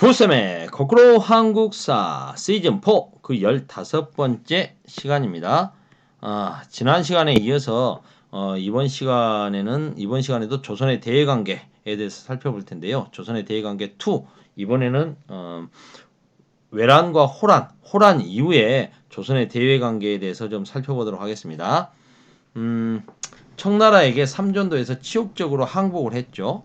부쌤의 거꾸로 한국사 시즌 4 그 15번째 시간입니다. 아, 지난 시간에 이어서 어, 이번 시간에는 이번 시간에도 조선의 대외 관계에 대해서 살펴볼 텐데요. 조선의 대외 관계 2 이번에는 어, 외란과 호란, 호란 이후에 조선의 대외 관계에 대해서 좀 살펴보도록 하겠습니다. 음, 청나라에게 삼전도에서 치욕적으로 항복을 했죠.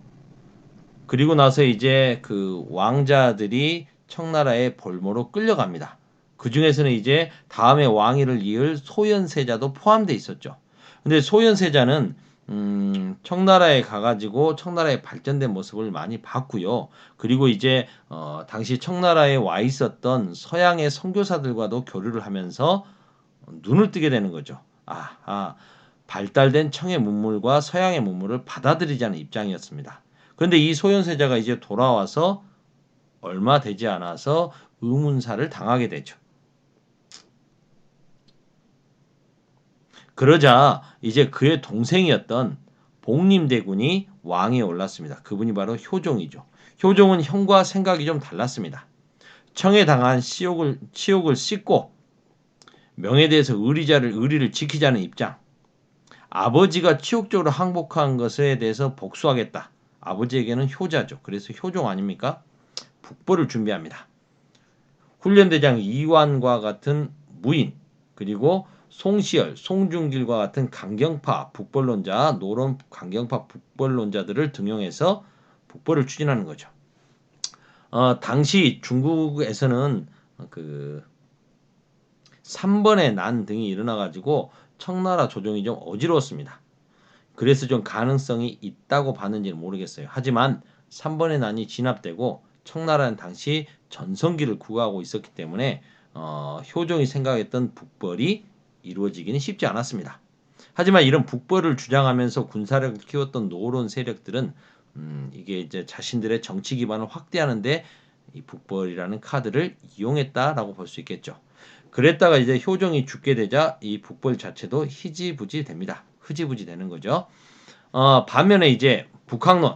그리고 나서 이제 그 왕자들이 청나라의 볼모로 끌려갑니다. 그 중에서는 이제 다음에 왕위를 이을 소현세자도 포함돼 있었죠. 근데 소현세자는 음, 청나라에 가가지고 청나라의 발전된 모습을 많이 봤고요. 그리고 이제 어, 당시 청나라에 와 있었던 서양의 선교사들과도 교류를 하면서 눈을 뜨게 되는 거죠. 아, 아 발달된 청의 문물과 서양의 문물을 받아들이자는 입장이었습니다. 그런데 이 소현세자가 이제 돌아와서 얼마 되지 않아서 의문사를 당하게 되죠. 그러자 이제 그의 동생이었던 복림대군이 왕에 올랐습니다. 그분이 바로 효종이죠. 효종은 형과 생각이 좀 달랐습니다. 청에 당한 치욕을, 치욕을 씻고 명에 대해서 의리자를 의리를 지키자는 입장. 아버지가 치욕적으로 항복한 것에 대해서 복수하겠다. 아버지에게는 효자죠. 그래서 효종 아닙니까? 북벌을 준비합니다. 훈련대장 이완과 같은 무인 그리고 송시열, 송중길과 같은 강경파 북벌론자, 노론 강경파 북벌론자들을 등용해서 북벌을 추진하는 거죠. 어, 당시 중국에서는 그 3번의 난 등이 일어나가지고 청나라 조정이 좀 어지러웠습니다. 그래서 좀 가능성이 있다고 봤는지는 모르겠어요. 하지만 3번의 난이 진압되고 청나라는 당시 전성기를 구가하고 있었기 때문에 어, 효종이 생각했던 북벌이 이루어지기는 쉽지 않았습니다. 하지만 이런 북벌을 주장하면서 군사력을 키웠던 노론 세력들은 음, 이게 이제 자신들의 정치 기반을 확대하는데 이 북벌이라는 카드를 이용했다라고 볼 수 있겠죠. 그랬다가 이제 효종이 죽게 되자 이 북벌 자체도 희지부지 됩니다. 흐지부지 되는 거죠. 어, 반면에 이제 북학론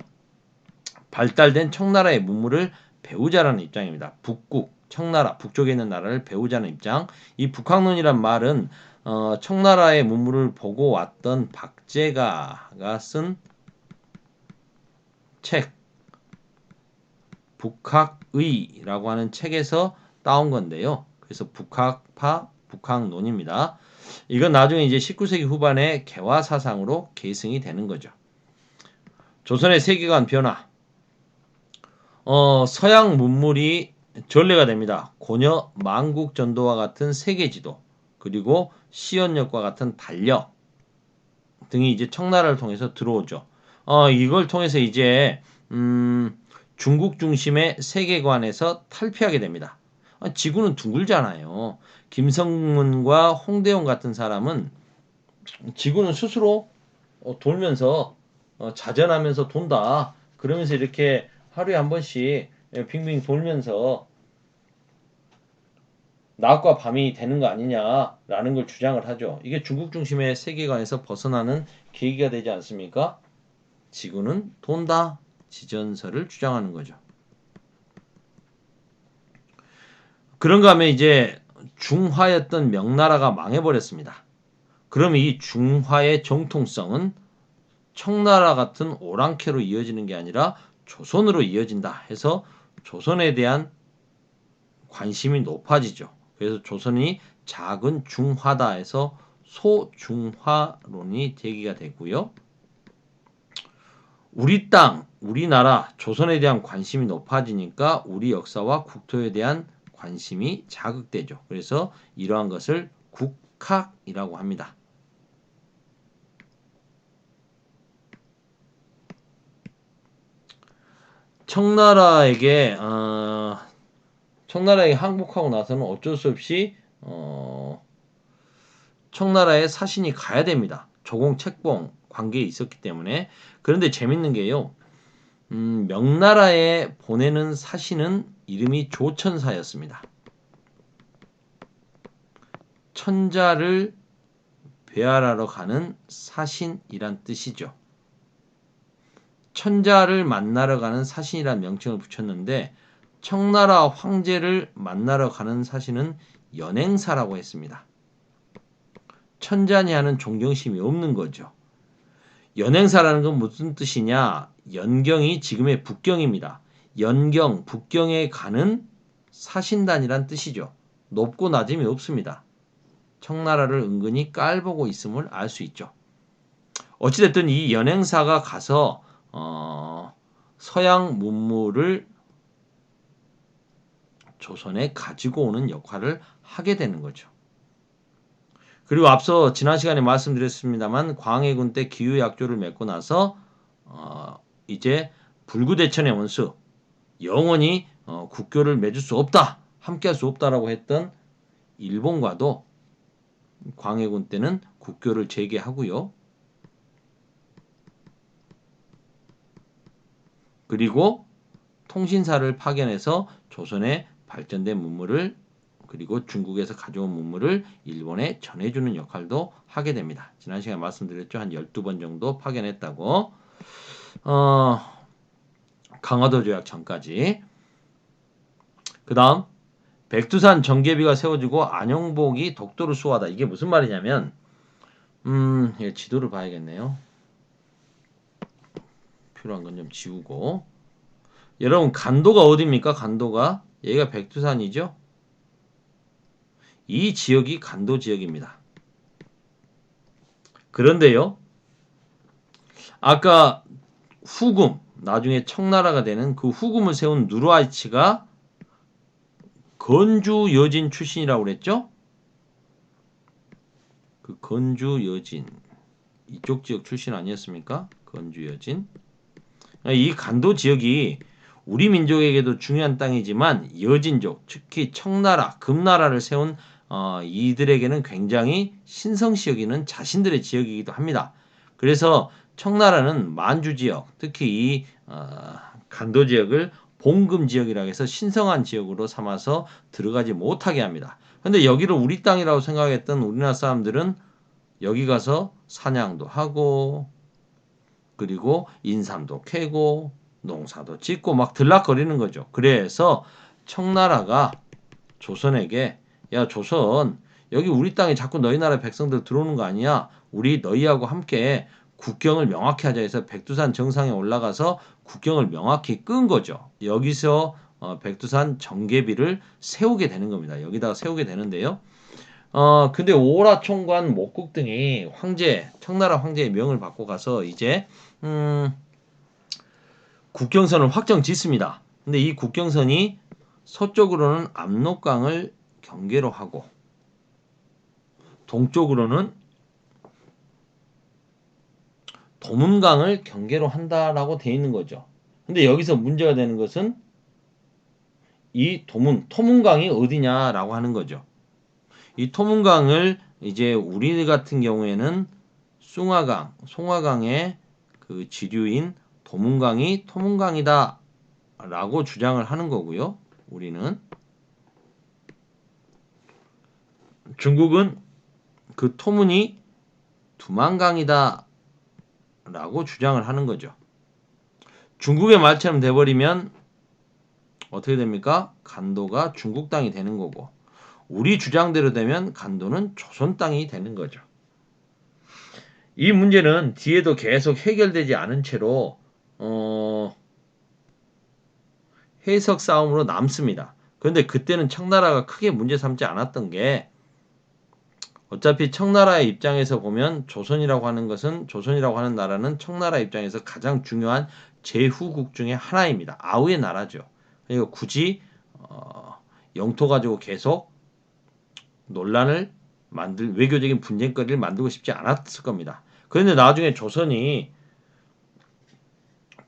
발달된 청나라의 문물을 배우자라는 입장입니다. 북국 청나라 북쪽에 있는 나라를 배우자는 입장. 이 북학론이란 말은 어, 청나라의 문물을 보고 왔던 박제가가 쓴 책 북학의라고 하는 책에서 따온 건데요. 그래서 북학파 북학론입니다. 이건 나중에 이제 19세기 후반에 개화 사상으로 계승이 되는 거죠. 조선의 세계관 변화. 어, 서양 문물이 전례가 됩니다. 고려 만국 전도와 같은 세계 지도, 그리고 시연역과 같은 달력 등이 이제 청나라를 통해서 들어오죠. 어, 이걸 통해서 이제 음, 중국 중심의 세계관에서 탈피하게 됩니다. 아, 지구는 둥글잖아요. 김성문과 홍대용 같은 사람은 지구는 스스로 어, 돌면서 어, 자전하면서 돈다. 그러면서 이렇게 하루에 한 번씩 빙빙 돌면서 낮과 밤이 되는 거 아니냐라는 걸 주장을 하죠. 이게 중국 중심의 세계관에서 벗어나는 계기가 되지 않습니까? 지구는 돈다. 지전설을 주장하는 거죠. 그런가 하면 이제 중화였던 명나라가 망해버렸습니다. 그럼 이 중화의 정통성은 청나라 같은 오랑캐로 이어지는 게 아니라 조선으로 이어진다 해서 조선에 대한 관심이 높아지죠. 그래서 조선이 작은 중화다 해서 소중화론이 제기가 되고요. 우리 땅, 우리나라, 조선에 대한 관심이 높아지니까 우리 역사와 국토에 대한 관심이 자극되죠. 그래서 이러한 것을 국학이라고 합니다. 청나라에게 어, 청나라에 항복하고 나서는 어쩔 수 없이 어, 청나라에 사신이 가야 됩니다. 조공 책봉 관계에 있었기 때문에 그런데 재밌는 게요. 음, 명나라에 보내는 사신은 이름이 조천사였습니다. 천자를 배알하러 가는 사신이란 뜻이죠. 천자를 만나러 가는 사신이란 명칭을 붙였는데 청나라 황제를 만나러 가는 사신은 연행사라고 했습니다. 천잔이 하는 존경심이 없는 거죠. 연행사라는 건 무슨 뜻이냐? 연경이 지금의 북경입니다. 연경, 북경에 가는 사신단이란 뜻이죠. 높고 낮음이 없습니다. 청나라를 은근히 깔보고 있음을 알 수 있죠. 어찌됐든 이 연행사가 가서 어, 서양 문물을 조선에 가지고 오는 역할을 하게 되는 거죠. 그리고 앞서 지난 시간에 말씀드렸습니다만 광해군 때 기후약조를 맺고 나서 어, 이제 불구대천의 원수 영원히 어, 국교를 맺을 수 없다 함께할 수 없다라고 했던 일본과도 광해군 때는 국교를 재개하고요. 그리고 통신사를 파견해서 조선의 발전된 문물을 그리고 중국에서 가져온 문물을 일본에 전해주는 역할도 하게 됩니다. 지난 시간에 말씀드렸죠. 한 12번 정도 파견했다고. 어, 강화도 조약 전까지. 그 다음, 백두산 정계비가 세워지고 안영복이 독도를 수호하다. 이게 무슨 말이냐면, 음, 예, 지도를 봐야겠네요. 필요한 건 좀 지우고. 여러분, 간도가 어디입니까? 간도가? 얘가 백두산이죠? 이 지역이 간도 지역입니다. 그런데요, 아까 후금, 나중에 청나라가 되는 그 후금을 세운 누르하이치가 건주 여진 출신이라고 그랬죠? 그 건주 여진 이쪽 지역 출신 아니었습니까? 건주 여진 이 간도 지역이 우리 민족에게도 중요한 땅이지만 여진족 특히 청나라 금나라를 세운 어, 이들에게는 굉장히 신성시 여기는 자신들의 지역이기도 합니다. 그래서 청나라는 만주 지역, 특히 이 어, 간도 지역을 봉금 지역이라고 해서 신성한 지역으로 삼아서 들어가지 못하게 합니다. 근데 여기를 우리 땅이라고 생각했던 우리나라 사람들은 여기 가서 사냥도 하고 그리고 인삼도 캐고 농사도 짓고 막 들락거리는 거죠. 그래서 청나라가 조선에게 야 조선 여기 우리 땅에 자꾸 너희 나라 백성들 들어오는 거 아니야? 우리 너희하고 함께 국경을 명확히 하자 해서 백두산 정상에 올라가서 국경을 명확히 끈 거죠. 여기서 어, 백두산 정계비를 세우게 되는 겁니다. 여기다가 세우게 되는데요. 어 근데 오라 총관 목국 등이 황제 청나라 황제의 명을 받고 가서 이제 음 국경선을 확정 짓습니다. 근데 이 국경선이 서쪽으로는 압록강을 경계로 하고 동쪽으로는 도문강을 경계로 한다라고 되어 있는 거죠. 근데 여기서 문제가 되는 것은 이 도문, 토문강이 어디냐라고 하는 거죠. 이 토문강을 이제 우리 같은 경우에는 숭화강, 송화강의 그 지류인 도문강이 토문강이다 라고 주장을 하는 거고요. 우리는 중국은 그 토문이 두만강이다 라고 주장을 하는 거죠. 중국의 말처럼 돼버리면 어떻게 됩니까? 간도가 중국 땅이 되는 거고 우리 주장대로 되면 간도는 조선 땅이 되는 거죠. 이 문제는 뒤에도 계속 해결되지 않은 채로 어, 해석 싸움으로 남습니다. 그런데 그때는 청나라가 크게 문제 삼지 않았던 게 어차피 청나라의 입장에서 보면 조선이라고 하는 것은 조선이라고 하는 나라는 청나라 입장에서 가장 중요한 제후국 중의 하나입니다. 아우의 나라죠. 그러니까 굳이 어, 영토 가지고 계속 논란을 만들 외교적인 분쟁거리를 만들고 싶지 않았을 겁니다. 그런데 나중에 조선이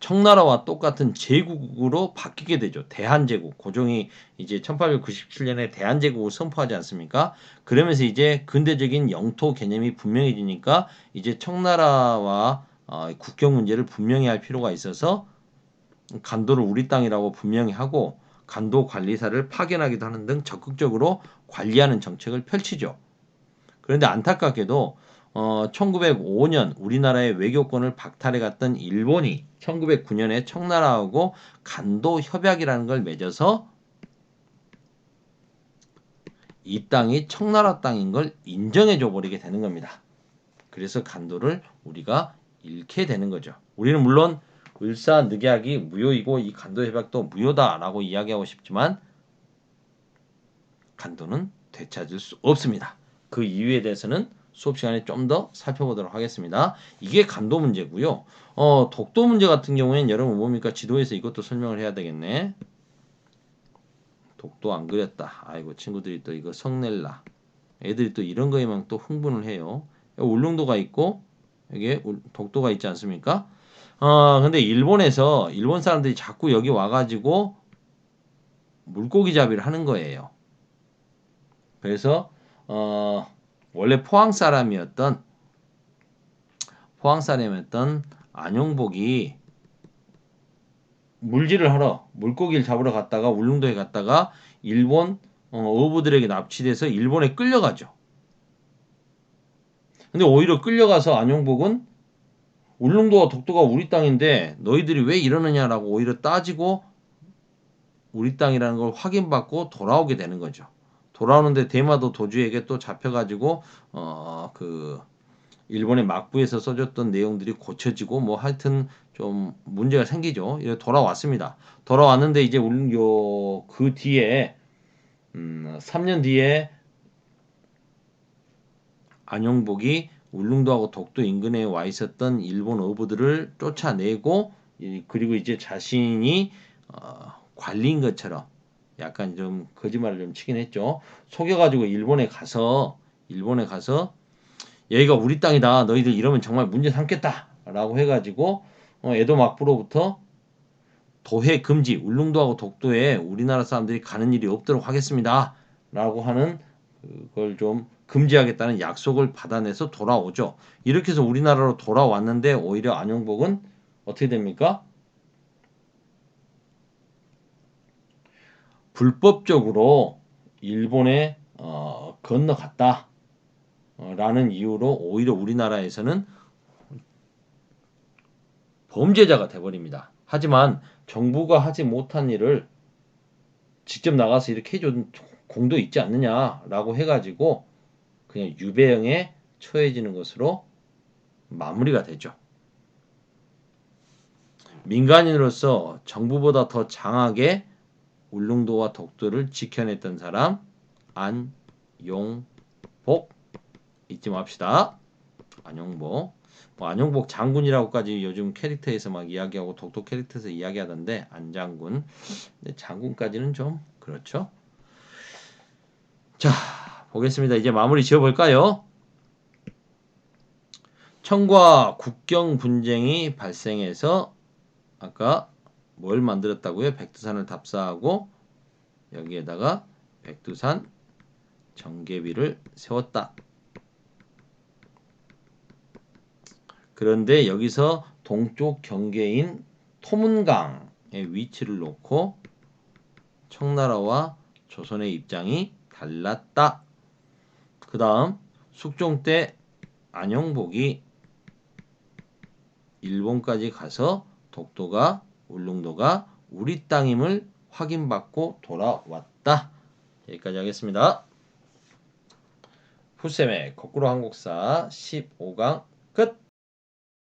청나라와 똑같은 제국으로 바뀌게 되죠. 대한제국. 고종이 이제 1897년에 대한제국을 선포하지 않습니까? 그러면서 이제 근대적인 영토 개념이 분명해지니까 이제 청나라와 어, 국경 문제를 분명히 할 필요가 있어서 간도를 우리 땅이라고 분명히 하고 간도 관리사를 파견하기도 하는 등 적극적으로 관리하는 정책을 펼치죠. 그런데 안타깝게도 어, 1905년 우리나라의 외교권을 박탈해 갔던 일본이 1909년에 청나라하고 간도 협약이라는 걸 맺어서 이 땅이 청나라 땅인 걸 인정해 줘 버리게 되는 겁니다. 그래서 간도를 우리가 잃게 되는 거죠. 우리는 물론 을사 늑약이 무효이고 이 간도 협약도 무효다라고 이야기하고 싶지만 간도는 되찾을 수 없습니다. 그 이유에 대해서는 수업 시간에 좀 더 살펴보도록 하겠습니다. 이게 간도 문제고요. 어, 독도 문제 같은 경우에는 여러분 뭡니까? 지도에서 이것도 설명을 해야 되겠네. 독도 안 그렸다. 아이고 친구들이 또 이거 성낼라. 애들이 또 이런 거에만 또 흥분을 해요. 울릉도가 있고 여기에 울- 독도가 있지 않습니까? 어 근데 일본에서 일본 사람들이 자꾸 여기 와가지고 물고기 잡이를 하는 거예요. 그래서 어 원래 포항 사람이었던 포항 사람이었던 안용복이 물질을 하러 물고기를 잡으러 갔다가 울릉도에 갔다가 일본 어, 어부들에게 납치돼서 일본에 끌려가죠. 근데 오히려 끌려가서 안용복은 울릉도와 독도가 우리 땅인데 너희들이 왜 이러느냐라고 오히려 따지고 우리 땅이라는 걸 확인받고 돌아오게 되는 거죠. 돌아오는데 대마도 도주에게 또 잡혀가지고 어 그 일본의 막부에서 써줬던 내용들이 고쳐지고 뭐 하여튼 좀 문제가 생기죠. 이래 돌아왔습니다. 돌아왔는데 이제 울릉도 그 뒤에 음 3년 뒤에 안용복이 울릉도하고 독도 인근에 와 있었던 일본 어부들을 쫓아내고 이- 그리고 이제 자신이 어, 관리인 것처럼 약간 좀 거짓말을 좀 치긴 했죠. 속여가지고 일본에 가서 일본에 가서 여기가 우리 땅이다. 너희들 이러면 정말 문제 삼겠다라고 해가지고 어, 에도 막부로부터 도해 금지 울릉도하고 독도에 우리나라 사람들이 가는 일이 없도록 하겠습니다.라고 하는 그걸 좀 금지하겠다는 약속을 받아내서 돌아오죠. 이렇게 해서 우리나라로 돌아왔는데 오히려 안용복은 어떻게 됩니까? 불법적으로 일본에 어, 건너갔다. 어, 라는 이유로 오히려 우리나라에서는 범죄자가 돼버립니다. 하지만 정부가 하지 못한 일을 직접 나가서 이렇게 해준 공도 있지 않느냐라고 해가지고 그냥 유배형에 처해지는 것으로 마무리가 되죠. 민간인으로서 정부보다 더 장하게 울릉도와 독도를 지켜냈던 사람 안용복 잊지 맙시다. 안용복. 뭐 안용복 장군이라고까지 요즘 캐릭터에서 막 이야기하고 독도 캐릭터에서 이야기하던데 안 장군. 근데 장군까지는 좀 그렇죠. 자 보겠습니다. 이제 마무리 지어볼까요? 청과 국경 분쟁이 발생해서 아까 뭘 만들었다고요? 백두산을 답사하고 여기에다가 백두산 정계비를 세웠다. 그런데 여기서 동쪽 경계인 토문강의 위치를 놓고 청나라와 조선의 입장이 달랐다. 그 다음 숙종 때 안영복이 일본까지 가서 독도가 울릉도가 우리 땅임을 확인받고 돌아왔다. 여기까지 하겠습니다. 푸셈의 거꾸로 한국사 15강 끝.